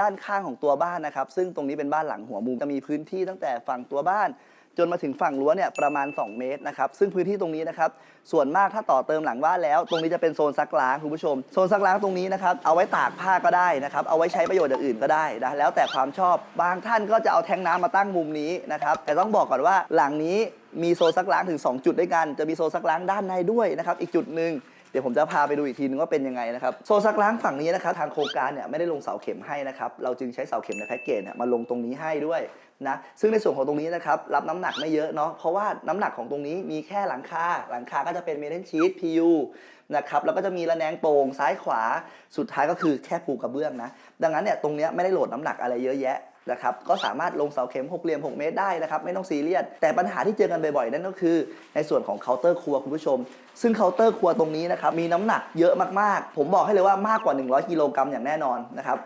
ด้านข้างของตัวบ้านนะครับ ซึ่งตรงนี้เป็นบ้านหลังหัวมุมจะมีพื้นที่ตั้งแต่ฝั่งตัวบ้าน จนมาถึงฝั่งรั้วเนี่ยประมาณ 2 เมตรนะครับซึ่งพื้นที่ตรงนี้นะครับส่วนมากถ้าต่อเติมหลังบ้านแล้ว ตรงนี้จะเป็นโซนซักล้างคุณผู้ชมโซนซักล้างตรงนี้นะครับเอาไว้ตากผ้าก็ได้นะครับเอาไว้ใช้ประโยชน์อย่างอื่นก็ได้นะแล้วแต่ความชอบบางท่านก็จะเอาแทงน้ำมาตั้งมุมนี้นะครับแต่ต้องบอกก่อนว่าหลังนี้มีโซนซักล้างถึง 2 จุดด้วยกัน จะมีโซนซักล้างด้านในด้วยนะครับอีกจุดหนึ่ง ดี๋ยวผมจะพาไปดูอีกทีนึงว่าเป็นยังไงนะครับโซนซักล้างฝั่งนี้นะครับทางโครงการเนี่ยไม่ได้ลงเสาเข็มให้นะครับเราจึงใช้เสาเข็มในแพ็กเกจเนี่ยมาลงตรงนี้ให้ด้วยนะซึ่งในส่วนของตรงนี้นะครับรับน้ำหนักไม่เยอะเนาะเพราะว่าน้ำหนักของตรงนี้มีแค่หลังคาหลังคาก็จะเป็นเมทัลชีต PU นะครับแล้วก็จะมีระแนงโป่งซ้ายขวาสุดท้ายก็คือแค่ปูกระเบื้องนะดังนั้นเนี่ยตรงนี้ไม่ได้โหลดน้ำหนักอะไรเยอะแยะ นะครับก็สามารถลงเสาเข็มหกเหลี่ยม 6 เมตรได้นะครับไม่ต้องซีเรียสแต่ปัญหาที่เจอกันบ่อยๆ นั่นก็คือ ในส่วนของเคาน์เตอร์ครัวคุณผู้ชม ซึ่งเคาน์เตอร์ครัวตรงนี้นะครับมีน้ำหนักเยอะมากๆ ผมบอกให้เลยว่ามากกว่า 100 กิโลกรัมอย่างแน่นอนนะครับ